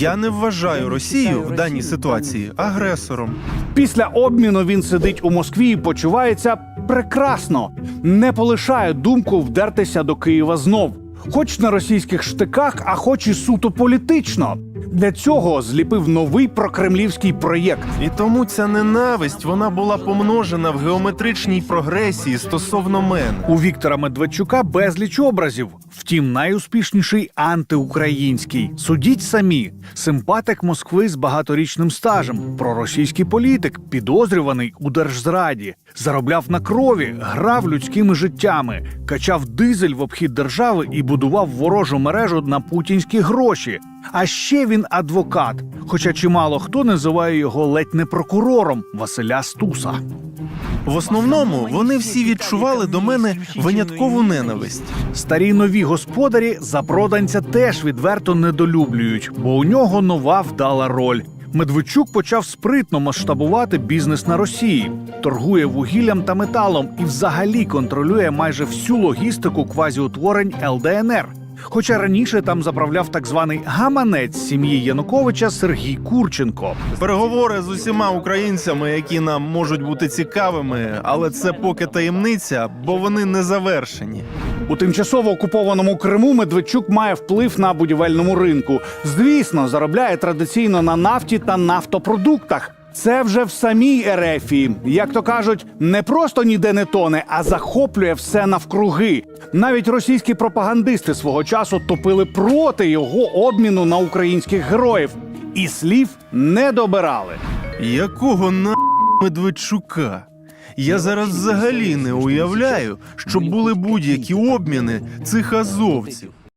Я не вважаю Росію в даній ситуації агресором. Після обміну він сидить у Москві і почувається прекрасно. Не полишає думку вдертися до Києва знов. Хоч на російських штиках, а хоч і суто політично. Для цього зліпив новий прокремлівський проєкт. І тому ця ненависть вона була помножена в геометричній прогресії стосовно мене. У Віктора Медведчука безліч образів. Втім, найуспішніший антиукраїнський. Судіть самі. Симпатик Москви з багаторічним стажем, проросійський політик, підозрюваний у держзраді, заробляв на крові, грав людськими життями, качав дизель в обхід держави і будував ворожу мережу на путінські гроші. А ще він адвокат. Хоча чимало хто називає його ледь не прокурором Василя Стуса. В основному вони всі відчували до мене виняткову ненависть. Старі нові господарі запроданця теж відверто недолюблюють, бо у нього нова вдала роль. Медведчук почав спритно масштабувати бізнес на Росії, торгує вугіллям та металом і взагалі контролює майже всю логістику квазіутворень ЛДНР. Хоча раніше там заправляв так званий гаманець сім'ї Януковича Сергій Курченко. Переговори з усіма українцями, які нам можуть бути цікавими, але це поки таємниця, бо вони не завершені. У тимчасово окупованому Криму Медведчук має вплив на будівельному ринку. Звісно, заробляє традиційно на нафті та нафтопродуктах. Це вже в самій Ерефії. Як то кажуть, не просто ніде не тоне, а захоплює все навкруги. Навіть російські пропагандисти свого часу топили проти його обміну на українських героїв. І слів не добирали. Якого на Медведчука? Я зараз взагалі не уявляю, щоб були будь-які обміни цих азовців.